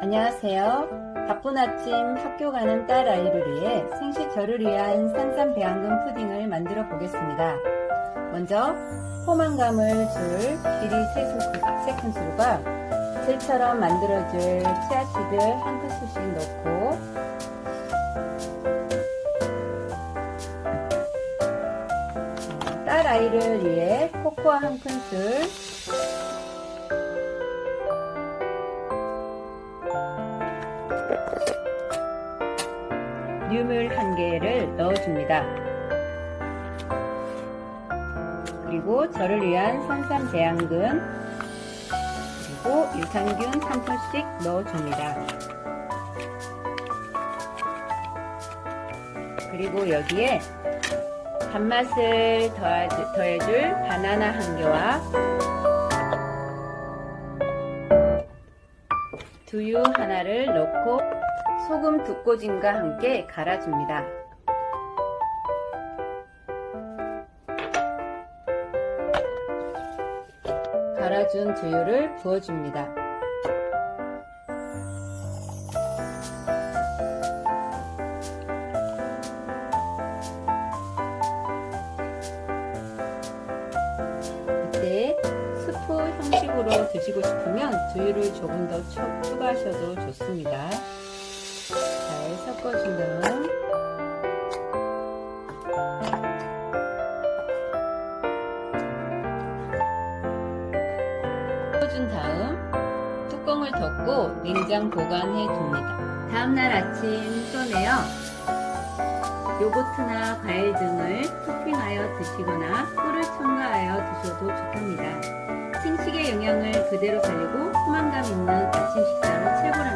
안녕하세요. 바쁜 아침 학교 가는 딸 아이를 위해 생식 저를 위한 산삼 배양금 푸딩을 만들어 보겠습니다. 먼저 포만감을 줄 길이 3큰술과 젤처럼 만들어줄 치아씨드 한 큰술씩 넣고 딸 아이를 위해 코코아 한 큰술 뉴물 한 개를 넣어줍니다. 그리고 저를 위한 산삼 배양근 그리고 유산균 3톤씩 넣어줍니다. 그리고 여기에 단맛을 더해줄 바나나 한 개와 두유 하나를 넣고 소금 두 꼬진과 함께 갈아줍니다. 갈아준 두유를 부어줍니다. 형식으로 드시고 싶으면 두유를 조금 더 추- 추가하셔도 좋습니다. 잘 섞어준 다음 섞어준 다음 뚜껑을 덮고 냉장 보관해 둡니다. 다음날 아침 꺼내어 요거트나 과일 등을 토핑하여 드시거나 꿀을 첨가하여 드셔도 좋답니다. 영양을 그대로 살리고 포만감 있는 아침 식사로 최고랍니다.